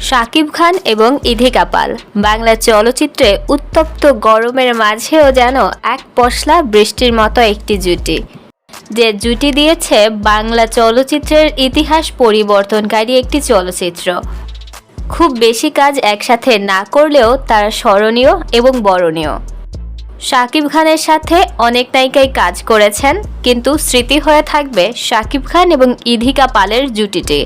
শাকিব খান এবং ইধিকা পাল বাংলা চলচ্চিত্রে উত্তপ্ত গরমের মাঝেও যেন এক পশলা বৃষ্টির মতো একটি জুটি। যে জুটি দিয়েছে বাংলা চলচ্চিত্রের ইতিহাস পরিবর্তনকারী একটি চলচ্চিত্র। খুব বেশি কাজ একসাথে না করলেও তারা স্মরণীয় এবং বরণীয়। শাকিব খানের সাথে অনেক নায়িকাই কাজ করেছেন কিন্তু স্মৃতি হয়ে থাকবে শাকিব খান এবং ইধিকা পালের জুটিটি।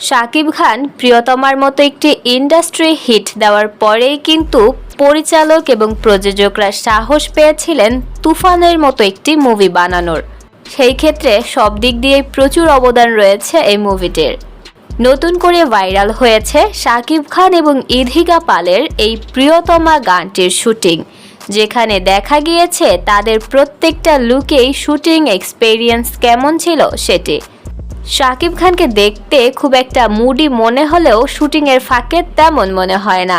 শাকিব খান প্রিয়তমার মতো একটি ইন্ডাস্ট্রি হিট দেওয়ার পরেই কিন্তু পরিচালক এবং প্রযোজকরা সাহস পেয়েছিলেন তুফানের মতো একটি মুভি বানানোর। সেই ক্ষেত্রে সব দিক দিয়ে প্রচুর অবদান রয়েছে এই মুভিটির। নতুন করে ভাইরাল হয়েছে শাকিব খান এবং ইধিকা পালের এই প্রিয়তমা গানটির শুটিং, যেখানে দেখা গিয়েছে তাদের প্রত্যেকটা লুকেই শুটিং এক্সপেরিয়েন্স কেমন ছিল সেটি। শাকিব খানকে দেখতে খুব একটা মুডি মনে হলেও শুটিংয়ের ফাঁকে তেমন মনে হয় না।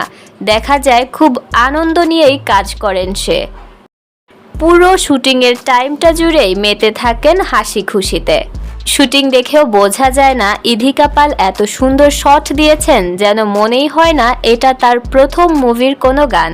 দেখা যায় খুব আনন্দ নিয়েই কাজ করেন সে। পুরো শুটিংয়ের টাইমটা জুড়েই মেতে থাকেন হাসি খুশিতে। শুটিং দেখেও বোঝা যায় না ইধিকা পাল এত সুন্দর শট দিয়েছেন যেন মনেই হয় না এটা তার প্রথম মুভির কোনো গান।